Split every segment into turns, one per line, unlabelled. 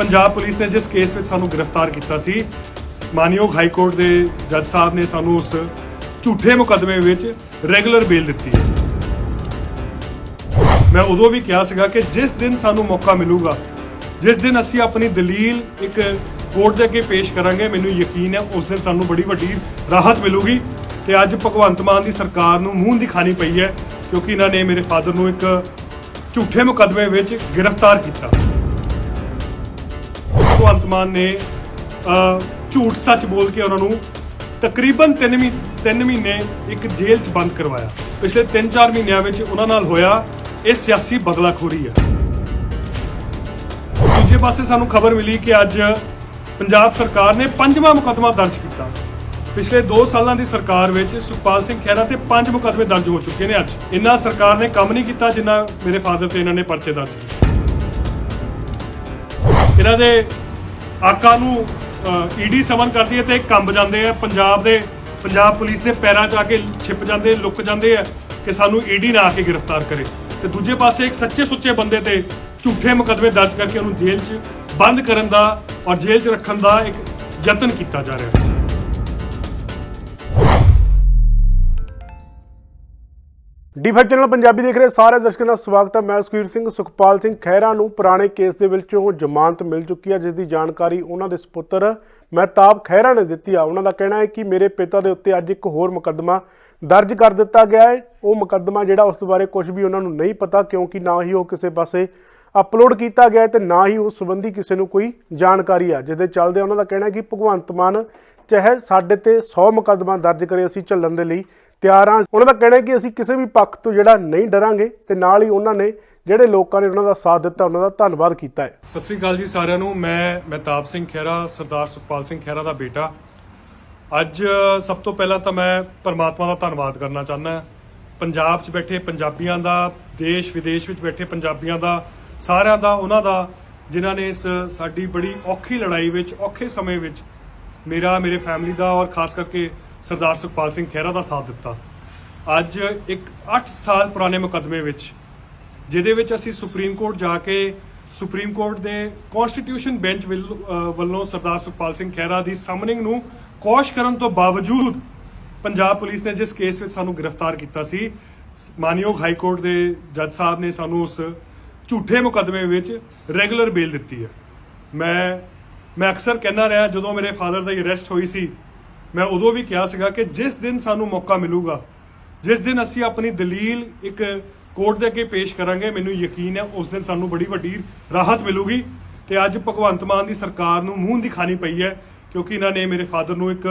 Punjab police ਨੇ ਜਿਸ case ਵਿੱਚ ਸਾਨੂੰ ਗ੍ਰਿਫਤਾਰ ਕੀਤਾ ਸੀ, ਮਾਨਯੋਗ ਹਾਈ ਕੋਰਟ ਦੇ ਜੱਜ ਸਾਹਿਬ ਨੇ ਸਾਨੂੰ ਉਸ ਝੂਠੇ ਮੁਕੱਦਮੇ ਵਿੱਚ ਰੈਗੂਲਰ ਬੇਲ ਦਿੱਤੀ ਹੈ। ਮੈਂ ਉਦੋਂ ਵੀ ਕਿਹਾ ਸੀਗਾ ਕਿ ਜਿਸ ਦਿਨ ਸਾਨੂੰ ਮੌਕਾ ਮਿਲੂਗਾ, ਜਿਸ ਦਿਨ ਅਸੀਂ ਆਪਣੀ ਦਲੀਲ ਇੱਕ ਕੋਰਟ ਦੇ ਅੱਗੇ ਪੇਸ਼ ਕਰਾਂਗੇ, ਮੈਨੂੰ ਯਕੀਨ ਹੈ ਉਸ ਦਿਨ ਸਾਨੂੰ ਬੜੀ ਵੱਡੀ ਰਾਹਤ ਮਿਲੂਗੀ ਤੇ ਅੱਜ ਭਗਵੰਤ ਮਾਨ ਦੀ ਸਰਕਾਰ ਨੂੰ ਮੂੰਹ ਦਿਖਾਣੀ ਪਈ ਹੈ ਕਿਉਂਕਿ ਇਹਨਾਂ ਨੇ ਮੇਰੇ ਫਾਦਰ ਨੂੰ ਇੱਕ ਝੂਠੇ ਮੁਕੱਦਮੇ ਵਿੱਚ ਗ੍ਰਿਫਤਾਰ ਕੀਤਾ। ਭਗਵੰਤ ਮਾਨ ਨੇ ਝੂਠ ਸੱਚ ਬੋਲ ਕੇ ਉਹਨਾਂ ਨੂੰ ਤਕਰੀਬਨ 3 ਮਹੀਨੇ ਮਹੀਨੇ ਇੱਕ ਜੇਲ੍ਹ 'ਚ ਬੰਦ ਕਰਵਾਇਆ। ਪਿਛਲੇ 3-4 ਮਹੀਨਿਆਂ ਵਿੱਚ ਉਹਨਾਂ ਨਾਲ ਹੋਇਆ ਇਹ ਸਿਆਸੀ ਬਦਲਾਖੋਰੀ ਹੈ। ਦੂਜੇ ਪਾਸੇ ਸਾਨੂੰ ਖਬਰ ਮਿਲੀ ਕਿ ਅੱਜ ਪੰਜਾਬ ਸਰਕਾਰ ਨੇ ਪੰਜਵਾਂ ਮੁਕੱਦਮਾ ਦਰਜ ਕੀਤਾ। ਪਿਛਲੇ 2 ਸਾਲਾਂ ਦੀ ਸਰਕਾਰ ਵਿੱਚ ਸੁਖਪਾਲ ਸਿੰਘ ਖਹਿਰਾ ਤੇ ਪੰਜ ਮੁਕੱਦਮੇ ਦਰਜ ਹੋ ਚੁੱਕੇ ਨੇ ਅੱਜ। ਇੰਨਾ ਸਰਕਾਰ ਨੇ ਕੰਮ ਨਹੀਂ ਕੀਤਾ ਜਿੰਨਾ ਮੇਰੇ ਫਾਦਰ ਤੇ ਇਹਨਾਂ ਨੇ ਪਰਚੇ ਦਰਜ ਕੀਤੇ। ਇਹਨਾਂ ਦੇ ਆਕਾ ਨੂੰ ਈਡੀ ਸਮਨ ਕਰਦੀ ਹੈ ਤੇ ਕੰਬ ਜਾਂਦੇ ਆ। ਪੰਜਾਬ ਦੇ, ਪੰਜਾਬ ਪੁਲਿਸ ਦੇ ਪੈਰਾਂ 'ਚ ਆ ਕੇ ਛਿਪ ਜਾਂਦੇ, ਲੁੱਕ ਜਾਂਦੇ ਆ ਕਿ ਸਾਨੂੰ ਈਡੀ ਨਾ ਆ ਕੇ ਗ੍ਰਿਫਤਾਰ ਕਰੇ। ਤੇ ਦੂਜੇ ਪਾਸੇ ਇੱਕ ਸੱਚੇ ਸੁੱਚੇ ਬੰਦੇ ਤੇ ਝੂਠੇ ਮੁਕੱਦਮੇ ਦਰਜ ਕਰਕੇ ਉਹਨੂੰ ਜੇਲ੍ਹ 'ਚ ਬੰਦ ਕਰਨ ਦਾ ਔਰ ਜੇਲ੍ਹ 'ਚ ਰੱਖਣ ਦਾ ਇੱਕ ਯਤਨ ਕੀਤਾ ਜਾ ਰਿਹਾ ਹੈ।
ਡੀਫੈਕਟ ਚੈਨਲ ਪੰਜਾਬੀ ਦੇਖ ਰਹੇ ਸਾਰੇ ਦਰਸ਼ਕਾਂ ਦਾ ਸਵਾਗਤ ਹੈ। ਮੈਂ ਸੁਖਵੀਰ ਸਿੰਘ, ਸੁਖਪਾਲ ਸਿੰਘ ਖਹਿਰਾ ਨੂੰ ਪੁਰਾਣੇ ਕੇਸ ਦੇ ਵਿੱਚੋਂ ਜ਼ਮਾਨਤ ਮਿਲ ਚੁੱਕੀ ਹੈ, ਜਿਸ ਦੀ ਜਾਣਕਾਰੀ ਉਹਨਾਂ ਦੇ ਸੁਪੁੱਤਰ ਮਹਿਤਾਬ ਖਹਿਰਾ ਨੇ ਦਿੱਤੀ ਆ। ਉਹਨਾਂ ਦਾ ਕਹਿਣਾ ਹੈ ਕਿ ਮੇਰੇ ਪਿਤਾ ਦੇ ਉੱਤੇ ਅੱਜ ਇੱਕ ਹੋਰ ਮੁਕੱਦਮਾ ਦਰਜ ਕਰ ਦਿੱਤਾ ਗਿਆ ਹੈ। ਉਹ ਮੁਕੱਦਮਾ ਜਿਹੜਾ ਉਸ ਬਾਰੇ ਕੁਝ ਵੀ ਉਹਨਾਂ ਨੂੰ ਨਹੀਂ ਪਤਾ, ਕਿਉਂਕਿ ਨਾ ਹੀ ਉਹ ਕਿਸੇ ਪਾਸੇ ਅਪਲੋਡ ਕੀਤਾ ਗਿਆ ਹੈ ਤੇ ਨਾ ਹੀ ਉਸ ਸੰਬੰਧੀ ਕਿਸੇ ਨੂੰ ਕੋਈ ਜਾਣਕਾਰੀ ਆ। ਜਿਹਦੇ ਚੱਲਦੇ ਉਹਨਾਂ ਦਾ ਕਹਿਣਾ ਹੈ ਕਿ ਭਗਵੰਤ ਮਾਨ ਚਾਹੇ ਸਾਡੇ ਤੇ 100 ਮੁਕੱਦਮਾ ਦਰਜ ਕਰੇ ਅਸੀਂ ਝੱਲਣ ਦੇ ਲਈ ਤਿਆਰ ਹਾਂ। ਉਹਨਾਂ ਦਾ ਕਹਿਣਾ ਕਿ ਅਸੀਂ ਕਿਸੇ ਵੀ ਪੱਖ ਤੋਂ ਜਿਹੜਾ ਨਹੀਂ ਡਰਾਂਗੇ ਤੇ ਨਾਲ ਹੀ ਉਹਨਾਂ ਨੇ ਜਿਹੜੇ ਲੋਕਾਂ ਨੇ ਉਹਨਾਂ ਦਾ ਸਾਥ ਦਿੱਤਾ, ਉਹਨਾਂ ਦਾ ਧੰਨਵਾਦ ਕੀਤਾ ਹੈ।
ਸਤਿ ਸ੍ਰੀ ਅਕਾਲ ਜੀ ਸਾਰਿਆਂ ਨੂੰ। ਮੈਂ ਮਹਿਤਾਬ ਸਿੰਘ ਖਹਿਰਾ, ਸਰਦਾਰ ਸੁਖਪਾਲ ਸਿੰਘ ਖਹਿਰਾ ਦਾ ਬੇਟਾ। ਅੱਜ ਸਭ ਤੋਂ ਪਹਿਲਾਂ ਤਾਂ ਮੈਂ ਪਰਮਾਤਮਾ ਦਾ ਧੰਨਵਾਦ ਕਰਨਾ ਚਾਹੁੰਦਾ ਪੰਜਾਬ 'ਚ ਬੈਠੇ ਪੰਜਾਬੀਆਂ ਦਾ, ਦੇਸ਼ ਵਿਦੇਸ਼ ਵਿੱਚ ਬੈਠੇ ਪੰਜਾਬੀਆਂ ਦਾ, ਸਾਰਿਆਂ ਦਾ, ਉਹਨਾਂ ਦਾ, ਜਿਨ੍ਹਾਂ ਨੇ ਇਸ ਸਾਡੀ ਬੜੀ ਔਖੀ ਲੜਾਈ ਵਿੱਚ, ਔਖੇ ਸਮੇਂ ਵਿੱਚ ਮੇਰਾ, ਮੇਰੇ ਫੈਮਿਲੀ ਦਾ ਔਰ ਖਾਸ ਕਰਕੇ ਸਰਦਾਰ ਸੁਖਪਾਲ ਸਿੰਘ ਖਹਿਰਾ ਦਾ ਸਾਥ ਦਿੱਤਾ। ਅੱਜ ਇੱਕ 8 ਸਾਲ ਪੁਰਾਣੇ ਮੁਕੱਦਮੇ ਵਿੱਚ, ਜਿਹਦੇ ਵਿੱਚ ਅਸੀਂ ਸੁਪਰੀਮ ਕੋਰਟ ਜਾ ਕੇ ਸੁਪਰੀਮ ਕੋਰਟ ਦੇ ਕਨਸਟੀਟਿਊਸ਼ਨ ਬੈਂਚ ਵੱਲ- ਵੱਲੋਂ ਸਰਦਾਰ ਸੁਖਪਾਲ ਸਿੰਘ ਖਹਿਰਾ ਦੀ ਸਮਨਿੰਗ ਨੂੰ ਕੋਸ਼ ਕਰਨ ਤੋਂ ਬਾਵਜੂਦ ਪੰਜਾਬ ਪੁਲਿਸ ਨੇ ਜਿਸ ਕੇਸ ਵਿੱਚ ਸਾਨੂੰ ਗ੍ਰਿਫਤਾਰ ਕੀਤਾ ਸੀ, ਮਾਨਯੋਗ ਹਾਈ ਕੋਰਟ ਦੇ ਜੱਜ ਸਾਹਿਬ ਨੇ ਸਾਨੂੰ ਉਸ ਝੂਠੇ ਮੁਕੱਦਮੇ ਵਿੱਚ ਰੈਗੂਲਰ ਬੇਲ ਦਿੱਤੀ ਹੈ। ਮੈਂ ਮੈਂ ਅਕਸਰ ਕਹਿੰਦਾ ਰਿਹਾ, ਜਦੋਂ ਮੇਰੇ ਫਾਦਰ ਦਾ ਅਰੈਸਟ ਹੋਈ ਸੀ, ਮੈਂ ਉਦੋਂ ਵੀ ਕਿਹਾ ਸੀਗਾ ਕਿ ਜਿਸ ਦਿਨ ਸਾਨੂੰ ਮੌਕਾ ਮਿਲੂਗਾ, ਜਿਸ ਦਿਨ ਅਸੀਂ ਆਪਣੀ ਦਲੀਲ ਇੱਕ ਕੋਰਟ ਦੇ ਅੱਗੇ ਪੇਸ਼ ਕਰਾਂਗੇ, ਮੈਨੂੰ ਯਕੀਨ ਹੈ ਉਸ ਦਿਨ ਸਾਨੂੰ ਬੜੀ ਵੱਡੀ ਰਾਹਤ ਮਿਲੂਗੀ ਤੇ ਅੱਜ ਭਗਵੰਤ ਮਾਨ ਦੀ ਸਰਕਾਰ ਨੂੰ ਮੂੰਹ ਦਿਖਾਣੀ ਪਈ ਹੈ, ਕਿਉਂਕਿ ਇਹਨਾਂ ਨੇ ਮੇਰੇ ਫਾਦਰ ਨੂੰ ਇੱਕ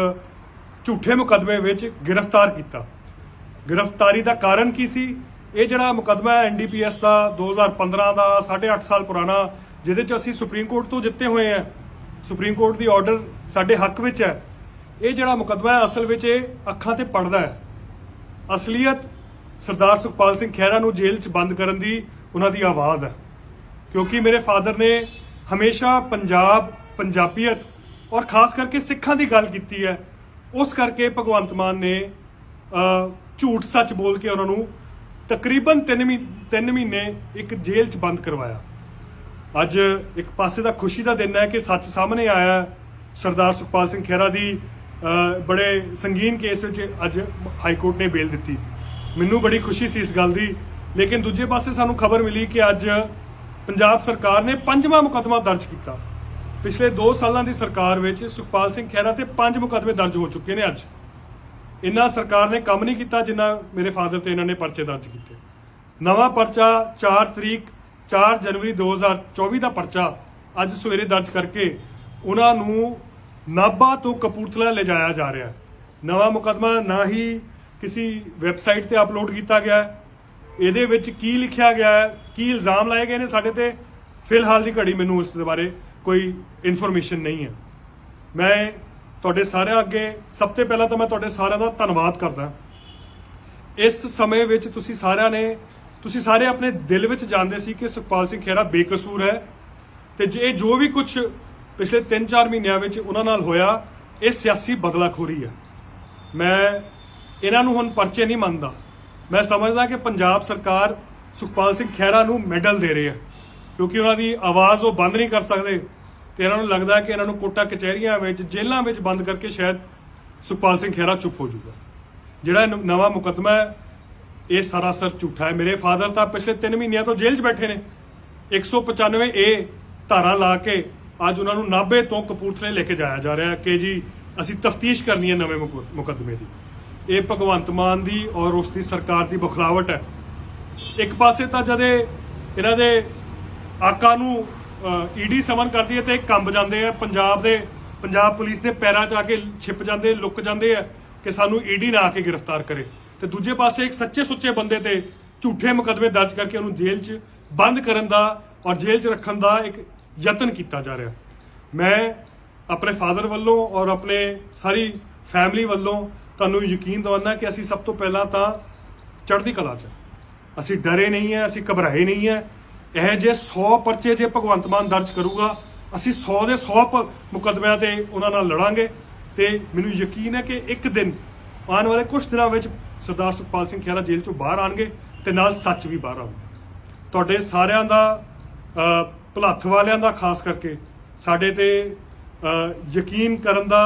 ਝੂਠੇ ਮੁਕੱਦਮੇ ਵਿੱਚ ਗ੍ਰਿਫਤਾਰ ਕੀਤਾ। ਗ੍ਰਿਫਤਾਰੀ ਦਾ ਕਾਰਨ ਕੀ ਸੀ? ਇਹ ਜਿਹੜਾ ਮੁਕੱਦਮਾ ਹੈ ਐਨਡੀਪੀਐਸ ਦਾ 2015 ਦਾ 8.5 ਸਾਲ ਪੁਰਾਣਾ, ਜਿਹਦੇ ਚ ਅਸੀਂ ਸੁਪਰੀਮ ਕੋਰਟ ਤੋਂ ਜਿੱਤੇ ਹੋਏ ਆ ਸੁਪਰੀਮ ਕੋਰਟ ਦੀ ਆਰਡਰ ਸਾਡੇ ਹੱਕ ਵਿੱਚ ਹੈ। ਇਹ ਜਿਹੜਾ ਮੁਕੱਦਮਾ ਹੈ, ਅਸਲ ਵਿੱਚ ਇਹ ਅੱਖਾਂ ਤੇ ਪੜਦਾ ਹੈ। ਅਸਲੀਅਤ ਸਰਦਾਰ ਸੁਖਪਾਲ ਸਿੰਘ ਖਹਿਰਾ ਨੂੰ ਜੇਲ੍ਹ 'ਚ ਬੰਦ ਕਰਨ ਦੀ ਉਹਨਾਂ ਦੀ ਆਵਾਜ਼ ਹੈ। ਕਿਉਂਕਿ ਮੇਰੇ ਫਾਦਰ ਨੇ ਹਮੇਸ਼ਾ ਪੰਜਾਬ, ਪੰਜਾਬੀਅਤ ਔਰ ਖਾਸ ਕਰਕੇ ਸਿੱਖਾਂ ਦੀ ਗੱਲ ਕੀਤੀ ਹੈ। ਉਸ ਕਰਕੇ ਭਗਵੰਤ ਮਾਨ ਨੇ ਝੂਠ ਸੱਚ ਬੋਲ ਕੇ ਉਹਨਾਂ ਨੂੰ ਤਕਰੀਬਨ 3 ਤਿੰਨ ਮਹੀਨੇ ਇੱਕ ਜੇਲ੍ਹ 'ਚ ਬੰਦ ਕਰਵਾਇਆ। ਅੱਜ ਇੱਕ ਪਾਸੇ ਦਾ ਖੁਸ਼ੀ ਦਾ ਦਿਨ ਹੈ ਕਿ ਸੱਚ ਸਾਹਮਣੇ ਆਇਆ ਸਰਦਾਰ ਸੁਖਪਾਲ ਸਿੰਘ ਖਹਿਰਾ ਦੀ ਬੜੇ ਸੰਗੀਨ ਕੇਸ ਵਿੱਚ ਅੱਜ ਹਾਈ ਕੋਰਟ ਨੇ ਬੇਲ ਦਿੱਤੀ। ਮੈਨੂੰ ਬੜੀ ਖੁਸ਼ੀ ਸੀ ਇਸ ਗੱਲ ਦੀ, ਲੇਕਿਨ ਦੂਜੇ ਪਾਸੇ ਸਾਨੂੰ ਖਬਰ ਮਿਲੀ ਕਿ ਅੱਜ ਪੰਜਾਬ ਸਰਕਾਰ ਨੇ ਪੰਜਵਾਂ ਮੁਕੱਦਮਾ ਦਰਜ ਕੀਤਾ। ਪਿਛਲੇ 2 ਸਾਲਾਂ ਦੀ ਸਰਕਾਰ ਵਿੱਚ ਸੁਖਪਾਲ ਸਿੰਘ ਖਹਿਰਾ ਤੇ ਪੰਜ ਮੁਕੱਦਮੇ ਦਰਜ ਹੋ ਚੁੱਕੇ ਨੇ ਅੱਜ। ਇੰਨਾ ਸਰਕਾਰ ਨੇ ਕੰਮ ਨਹੀਂ ਕੀਤਾ ਜਿੰਨਾ ਮੇਰੇ ਫਾਦਰ ਤੇ ਇਹਨਾਂ ਨੇ ਪਰਚੇ ਦਰਜ ਕੀਤੇ। ਨਵਾਂ ਪਰਚਾ 4 ਤਰੀਕ 4 ਜਨਵਰੀ 2024 ਦਾ ਪਰਚਾ ਅੱਜ ਸਵੇਰੇ ਦਰਜ ਕਰਕੇ ਉਹਨਾਂ ਨੂੰ ਨਾਭਾ ਤੋਂ ਕਪੂਰਥਲਾ ਲਿਜਾਇਆ ਜਾ ਰਿਹਾ ਹੈ। ਨਵਾਂ ਮੁਕੱਦਮਾ ਨਾ ਹੀ ਕਿਸੇ ਵੈਬਸਾਈਟ ਤੇ ਅਪਲੋਡ ਕੀਤਾ ਗਿਆ ਹੈ। ਇਹਦੇ ਵਿੱਚ ਕੀ ਲਿਖਿਆ ਗਿਆ ਹੈ, ਕੀ ਇਲਜ਼ਾਮ ਲਾਏ ਗਏ ਨੇ ਸਾਡੇ ਤੇ, ਫਿਲਹਾਲ ਦੀ ਘੜੀ ਮੈਨੂੰ ਇਸ ਦੇ ਬਾਰੇ ਕੋਈ ਇਨਫੋਰਮੇਸ਼ਨ ਨਹੀਂ ਹੈ। ਮੈਂ ਤੁਹਾਡੇ ਸਾਰਿਆਂ ਅੱਗੇ ਸਭ ਤੋਂ ਪਹਿਲਾਂ ਤਾਂ ਮੈਂ ਤੁਹਾਡੇ ਸਾਰਿਆਂ ਦਾ ਧੰਨਵਾਦ ਕਰਦਾ। ਇਸ ਸਮੇਂ ਵਿੱਚ ਤੁਸੀਂ ਸਾਰਿਆਂ ਨੇ ਤੁਸੀਂ ਸਾਰੇ ਆਪਣੇ ਦਿਲ ਵਿੱਚ ਜਾਣਦੇ ਸੀ ਕਿ ਸੁਖਪਾਲ ਸਿੰਘ ਖਹਿਰਾ ਬੇਕਸੂਰ ਹੈ ਤੇ ਜੇ ਇਹ ਜੋ ਵੀ ਕੁਝ ਪਿਛਲੇ 3-4 ਮਹੀਨਿਆਂ ਵਿੱਚ ਉਹਨਾਂ ਨਾਲ ਹੋਇਆ, ਇਹ ਸਿਆਸੀ ਬਦਲਾਖੋਰੀ ਹੈ। ਮੈਂ ਇਹਨਾਂ ਨੂੰ ਹੁਣ ਪਰਚੇ ਨਹੀਂ ਮੰਨਦਾ। ਮੈਂ ਸਮਝਦਾ ਕਿ ਪੰਜਾਬ ਸਰਕਾਰ ਸੁਖਪਾਲ ਸਿੰਘ ਖਹਿਰਾ ਨੂੰ ਮੈਡਲ ਦੇ ਰਹੀ ਹੈ, ਕਿਉਂਕਿ ਉਹਨਾਂ ਦੀ ਆਵਾਜ਼ ਉਹ ਬੰਦ ਨਹੀਂ ਕਰ ਸਕਦੇ ਤੇ ਇਹਨਾਂ ਨੂੰ ਲੱਗਦਾ ਕਿ ਇਹਨਾਂ ਨੂੰ ਕੋਟਾ ਕਚਹਿਰੀਆਂ ਵਿੱਚ, ਜੇਲ੍ਹਾਂ ਵਿੱਚ ਬੰਦ ਕਰਕੇ ਸ਼ਾਇਦ ਸੁਖਪਾਲ ਸਿੰਘ ਖਹਿਰਾ ਚੁੱਪ ਹੋ ਜਾਊਗਾ। ਜਿਹੜਾ ਇਹ ਨਵਾਂ ਮੁਕੱਦਮਾ ਹੈ ਇਹ ਸਰਾਸਰ ਝੂਠਾ ਹੈ। ਮੇਰੇ ਫਾਦਰ ਤਾਂ ਪਿਛਲੇ 3 ਮਹੀਨਿਆਂ ਤੋਂ ਜੇਲ੍ਹ 'ਚ ਬੈਠੇ ਨੇ। 195 ਏ ਧਾਰਾ ਲਾ ਕੇ ਅੱਜ ਉਹਨਾਂ ਨੂੰ ਨਾਭੇ ਤੋਂ ਕਪੂਰਥਲੇ ਲੈ ਕੇ ਜਾਇਆ ਜਾ ਰਿਹਾ ਕਿ ਜੀ, ਅਸੀਂ ਤਫਤੀਸ਼ ਕਰਨੀ ਹੈ ਨਵੇਂ ਮੁਕ- ਮੁਕੱਦਮੇ ਦੀ। ਇਹ ਭਗਵੰਤ ਮਾਨ ਦੀ ਔਰ ਉਸ ਦੀ ਸਰਕਾਰ ਦੀ ਬਖਲਾਵਟ ਹੈ। ਇੱਕ ਪਾਸੇ ਤਾਂ ਜਦੇ ਇਹਨਾਂ ਦੇ ਆਕਾ ਨੂੰ ਈਡੀ ਸਮਨ ਕਰਦੀ ਹੈ ਤੇ ਇਹ ਕੰਬ ਜਾਂਦੇ ਆ, ਪੰਜਾਬ ਦੇ, ਪੰਜਾਬ ਪੁਲਿਸ ਦੇ ਪੈਰਾਂ 'ਚ ਆ ਕੇ ਛਿਪ ਜਾਂਦੇ, ਲੁੱਕ ਜਾਂਦੇ ਆ ਕਿ ਸਾਨੂੰ ਈਡੀ ਨਾ ਆ ਕੇ ਗ੍ਰਿਫਤਾਰ ਕਰੇ। ਤੇ ਦੂਜੇ ਪਾਸੇ ਇੱਕ ਸੱਚੇ ਸੁੱਚੇ ਬੰਦੇ ਤੇ ਝੂਠੇ ਮੁਕੱਦਮੇ ਦਰਜ ਕਰਕੇ ਉਹਨੂੰ ਜੇਲ੍ਹ 'ਚ ਬੰਦ ਕਰਨ ਦਾ ਔਰ ਜੇਲ੍ਹ 'ਚ ਰੱਖਣ ਦਾ ਇੱਕ ਯਤਨ ਕੀਤਾ ਜਾ ਰਿਹਾ। ਮੈਂ ਆਪਣੇ ਫਾਦਰ ਵੱਲੋਂ ਔਰ ਆਪਣੇ ਸਾਰੀ ਫੈਮਿਲੀ ਵੱਲੋਂ ਤੁਹਾਨੂੰ ਯਕੀਨ ਦਿਵਾਉਣਾ ਕਿ ਅਸੀਂ ਸਭ ਤੋਂ ਪਹਿਲਾਂ ਤਾਂ ਚੜ੍ਹਦੀ ਕਲਾ 'ਚ ਅਸੀਂ ਡਰੇ ਨਹੀਂ ਹੈ, ਅਸੀਂ ਘਬਰਾਏ ਨਹੀਂ ਹੈ। ਇਹ ਜੇ 100 ਪਰਚੇ ਜੇ ਭਗਵੰਤ ਮਾਨ ਦਰਜ ਕਰੂਗਾ, ਅਸੀਂ 100 ਦੇ 100 ਪ- ਮੁਕੱਦਮਿਆਂ ਤੇ ਉਹਨਾਂ ਨਾਲ ਲੜਾਂਗੇ। ਤੇ ਮੈਨੂੰ ਯਕੀਨ ਹੈ ਕਿ ਇੱਕ ਦਿਨ ਆਉਣ ਵਾਲੇ ਕੁਝ ਦਿਨਾਂ ਵਿੱਚ ਸਰਦਾਰ ਸੁਖਪਾਲ ਸਿੰਘ ਖਹਿਰਾ ਜੇਲ੍ਹ ਚੋਂ ਬਾਹਰ ਆਣਗੇ ਤੇ ਨਾਲ ਸੱਚ ਵੀ ਬਾਹਰ ਆਊਗਾ। ਤੁਹਾਡੇ ਸਾਰਿਆਂ ਦਾ ਅ, ਭਲੱਥ ਵਾਲਿਆਂ ਦਾ ਖਾਸ ਕਰਕੇ ਸਾਡੇ ਤੇ ਯਕੀਨ ਕਰਨ ਦਾ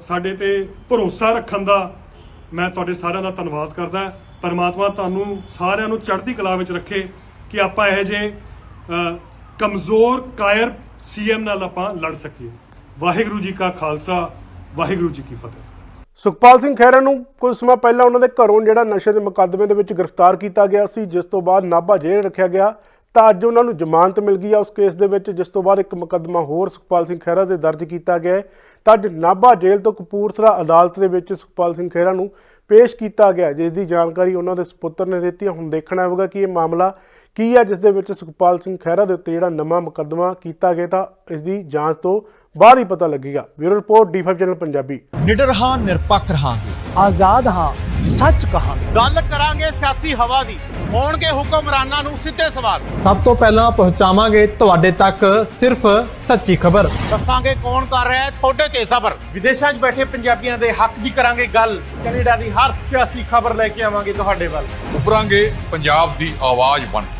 ਸਾਡੇ ਤੇ ਭਰੋਸਾ ਰੱਖਣ ਦਾ ਮੈਂ ਤੁਹਾਡੇ ਸਾਰਿਆਂ ਦਾ ਧੰਨਵਾਦ ਕਰਦਾ। ਪਰਮਾਤਮਾ ਤੁਹਾਨੂੰ ਸਾਰਿਆਂ ਨੂੰ ਚੜ੍ਹਦੀ ਕਲਾ ਵਿੱਚ ਰੱਖੇ ਕਿ ਆਪਾਂ ਇਹ ਜੇ ਕਮਜ਼ੋਰ ਕਾਇਰ ਸੀਐਮ ਨਾਲ ਆਪਾਂ ਲੜ ਸਕੀਏ। ਵਾਹਿਗੁਰੂ ਜੀ ਕਾ ਖਾਲਸਾ ਵਾਹਿਗੁਰੂ ਜੀ ਕੀ ਫਤਿਹ।
ਸੁਖਪਾਲ ਸਿੰਘ ਖਹਿਰਾ ਨੂੰ ਕੁਝ ਸਮਾਂ ਪਹਿਲਾਂ ਉਹਨਾਂ ਦੇ ਘਰੋਂ ਜਿਹੜਾ ਨਸ਼ੇ ਦੇ ਮੁਕੱਦਮੇ ਦੇ ਵਿੱਚ ਗ੍ਰਿਫਤਾਰ ਕੀਤਾ ਗਿਆ ਸੀ, ਜਿਸ ਤੋਂ ਬਾਅਦ ਨਾਭਾ ਜੇਲ੍ਹ ਰੱਖਿਆ ਗਿਆ, ਤਾਂ ਅੱਜ ਉਹਨਾਂ ਨੂੰ ਜ਼ਮਾਨਤ ਮਿਲ ਗਈ ਆ। ਉਸ ਕੇਸ ਦੇ ਵਿੱਚ ਜਿਸ ਤੋਂ ਬਾਅਦ ਇੱਕ ਮੁਕੱਦਮਾ ਹੋਰ ਸੁਖਪਾਲ ਸਿੰਘ ਖਹਿਰਾ ਦੇ ਦਰਜ ਕੀਤਾ ਗਿਆ ਹੈ। ਤਾਂ ਅੱਜ ਨਾਭਾ ਜੇਲ੍ਹ ਤੋਂ ਕਪੂਰਥਲਾ ਅਦਾਲਤ ਦੇ ਵਿੱਚ ਸੁਖਪਾਲ ਸਿੰਘ ਖਹਿਰਾ ਨੂੰ ਪੇਸ਼ ਕੀਤਾ ਗਿਆ, ਜਿਸ ਦੀ ਜਾਣਕਾਰੀ ਉਹਨਾਂ ਦੇ ਸੁਪੁੱਤਰ ਨੇ ਦਿੱਤੀ ਹੁਣ ਦੇਖਣਾ ਹੋਵੇਗਾ ਕਿ ਇਹ ਮਾਮਲਾ ਕੀ ਹੈ ਜਿਸ ਦੇ ਵਿੱਚ ਸੁਖਪਾਲ ਸਿੰਘ ਖਹਿਰਾ ਦੇ ਉੱਤੇ ਜਿਹੜਾ ਨਵਾਂ ਮੁਕੱਦਮਾ ਕੀਤਾ ਗਿਆ ਤਾਂ ਇਸ ਦੀ ਜਾਂਚ ਤੋਂ ਬਾਅਦ ਹੀ ਪਤਾ ਲੱਗੇਗਾ। Bureau report D five channel Punjabi.
ਨਿਡਰ ਹਾਂ ਨਿਰਪੱਖ ਰਹਾਂਗੇ।
ਆਜ਼ਾਦ ਹਾਂ ਸੱਚ ਕਹਾਂਗੇ।
ਗੱਲ ਕਰਾਂਗੇ ਸਿਆਸੀ ਹਵਾ ਦੀ। ਹੋਣਗੇ ਹੁਕਮਰਾਨਾਂ ਨੂੰ ਸਿੱਧੇ ਸਵਾਲ।
ਸਭ ਤੋਂ ਪਹਿਲਾਂ ਪਹੁੰਚਾਵਾਂਗੇ ਤੁਹਾਡੇ ਤੱਕ ਸਿਰਫ ਸੱਚੀ ਖਬਰ।
ਦੱਸਾਂਗੇ ਕੌਣ ਕਰ ਰਿਹਾ ਹੈ ਤੁਹਾਡੇ ਤੇ ਸਬਰ। ਵਿਦੇਸ਼ਾਂ 'ਚ ਬੈਠੇ ਪੰਜਾਬੀਆਂ ਦੇ ਹੱਕ ਦੀ ਕਰਾਂਗੇ ਗੱਲ। ਕੈਨੇਡਾ ਦੀ ਹਰ ਸਿਆਸੀ ਖਬਰ ਲੈ ਕੇ ਆਵਾਂਗੇ ਤੁਹਾਡੇ ਵੱਲ।
ਉਭਰਾਂਗੇ ਪੰਜਾਬ ਦੀ ਆਵਾਜ਼ ਬਣ ਕੇ।